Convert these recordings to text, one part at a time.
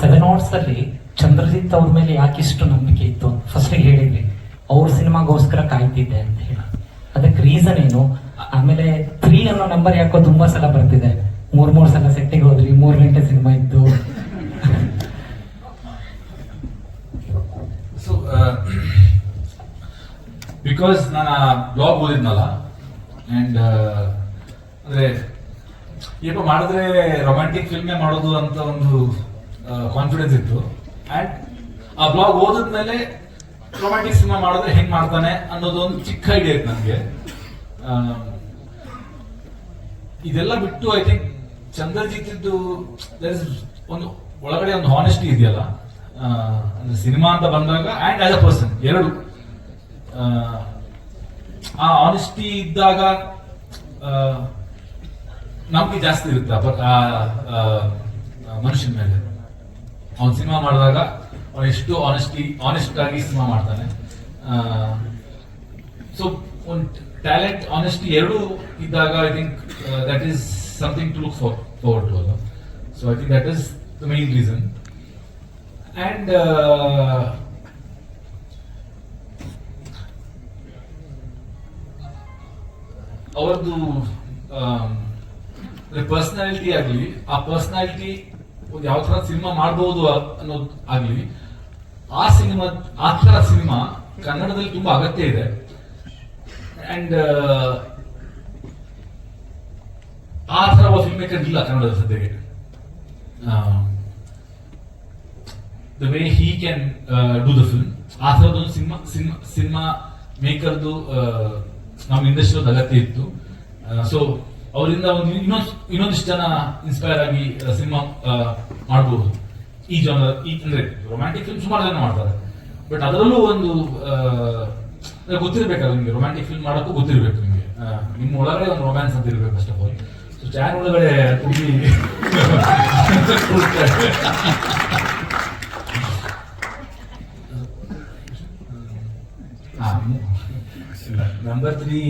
Seven hours ಅಲ್ಲಿ ಚಂದ್ರಜಿತ್ ಅವ್ರ ಮೇಲೆ ಯಾಕೆ ಇಷ್ಟು ನಂಬಿಕೆ ಇತ್ತು? ಫಸ್ಟ್ ಹೇಳಿದ್ವಿ ಅವ್ರ ಸಿನಿಮಾಗೋಸ್ಕರ ಕಾಯ್ತಿದ್ದೆ ಅಂತ ಹೇಳಿ. ಅದಕ್ಕೆ ರೀಸನ್ ಏನು? ಆಮೇಲೆ ತ್ರೀ ಅನ್ನೋ ನಂಬರ್ ಯಾಕೋ ತುಂಬಾ ಸಲ ಬರ್ತಿದೆ. ಮೂರ್ ಮೂರ್ ಸಲ ಸೆಟ್ಟಿಗೆ ಹೋದ್ರಿ ಮೂರ್ ಗಂಟೆ ಸಿನಿಮಾ ಇತ್ತು. ಸೊ ಬಿಕಾಸ್ ನಾನು ಬ್ಲಾಗ್ ಓದಿದ್ನಲ್ಲ ಅಂಡ್ ಅಂದ್ರೆ ಏನೋ ಮಾಡಿದ್ರೆ ರೊಮ್ಯಾಂಟಿಕ್ ಫಿಲ್ಮೇ ಮಾಡೋದು ಅಂತ ಒಂದು ಕಾನ್ಫಿಡೆನ್ಸ್ ಇತ್ತು. ಅಂಡ್ ಆ ಬ್ಲಾಗ್ ಓದಿದ್ಮೇಲೆ ರೊಮ್ಯಾಂಟಿಕ್ ಸಿನಿಮಾ ಮಾಡಿದ್ರೆ ಹೆಂಗ್ ಮಾಡ್ತಾನೆ ಅನ್ನೋದು ಒಂದು ಚಿಕ್ಕ ಐಡಿಯಾ ಇತ್ತು ನನಗೆ. ಇದೆಲ್ಲ ಬಿಟ್ಟು ಐ ಥಿಂಕ್ ಚಂದ್ರಜಿತ್ ಇದ್ದು ಇಸ್ ಒಂದು ಒಳಗಡೆ ಒಂದು ಹಾನೆಸ್ಟಿ ಇದೆಯಲ್ಲ. ಅಂದ್ರೆ ಸಿನಿಮಾ ಅಂತ ಬಂದಾಗ ಆ್ಯಂಡ್ ಆಸ್ ಅ ಪರ್ಸನ್ ಎರಡು. ಆ, ಆನೆಸ್ಟಿ ಇದ್ದಾಗ ನಂಬಿಕೆ ಜಾಸ್ತಿ ಇರುತ್ತೆ ಆ ಮನುಷ್ಯನ ಮೇಲೆ. ಅವ್ನು ಸಿನಿಮಾ ಮಾಡಿದಾಗ ಅವನು ಎಷ್ಟು ಆನೆಸ್ಟಿ ಆನೆಸ್ಟ್ ಆಗಿ ಸಿನಿಮಾ ಮಾಡ್ತಾನೆ. ಸೊ ಒಂದು ಟ್ಯಾಲೆಂಟ್ ಆನೆಸ್ಟಿ ಎರಡು ಇದ್ದಾಗ I think that is something to look for to ಅಲ್ಲ so I think that is the main reason and ಅವರದ್ದು ಪರ್ಸನಾಲಿಟಿ ಆಗಲಿ, ಆ ಪರ್ಸನಾಲಿಟಿ ಯಾವ ತರ ಸಿನಿಮಾ ಮಾಡಬಹುದು ಅನ್ನೋದು ಆಗಲಿ, ಆ ಸಿನಿಮಾ ಆ ತರ ಸಿನಿಮಾ ಕನ್ನಡದಲ್ಲಿ ತುಂಬಾ ಅಗತ್ಯ ಇದೆ. ಅಂಡ್ ಆ ತರ ಒಬ್ಬ ಫಿಲ್ಮ್ ಮೇಕರ್ ಇಲ್ಲ ಕನ್ನಡದ ಸದ್ಯಕ್ಕೆ. The way he can do the film ಆ ಥರದೊಂದು ಸಿನಿಮಾ ಸಿನಿಮಾ ಸಿನಿಮಾ ಮೇಕರ್ದು ನಮ್ಮ ಇಂಡಸ್ಟ್ರಿ ಅಗತ್ಯ ಇತ್ತು. ಸೊ ಅವರಿಂದ ಒಂದು ಇನ್ನೊಂದು ಇನ್ನೊಂದಿಷ್ಟು ಜನ ಇನ್ಸ್ಪೈರ್ ಆಗಿ ಸಿನಿಮಾ ಮಾಡಬಹುದು ಈ ಜನ ಈ ಅಂದ್ರೆ ರೊಮ್ಯಾಂಟಿಕ್ ಫಿಲ್ಮ್ ಸುಮಾರು ಜನ ಮಾಡ್ತಾರೆ. ಬಟ್ ಅದರಲ್ಲೂ ಒಂದು ಗೊತ್ತಿರ್ಬೇಕಲ್ಲ ನಿಮ್ಗೆ ರೊಮ್ಯಾಂಟಿಕ್ ಫಿಲ್ಮ್ ಮಾಡೋಕ್ಕೂ ಗೊತ್ತಿರಬೇಕು ನಿಮಗೆ. ನಿಮ್ಮ ಒಳಗಡೆ ಒಂದು ರೊಮ್ಯಾನ್ಸ್ ಅಂತ ಇರಬೇಕು ಫಸ್ಟ್ ಆಫ್ ಸೊ ಚಾನ್ ಒಳಗಡೆ ತುಂಬಿ number three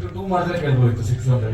Então, mais é que é doido, você que sabe.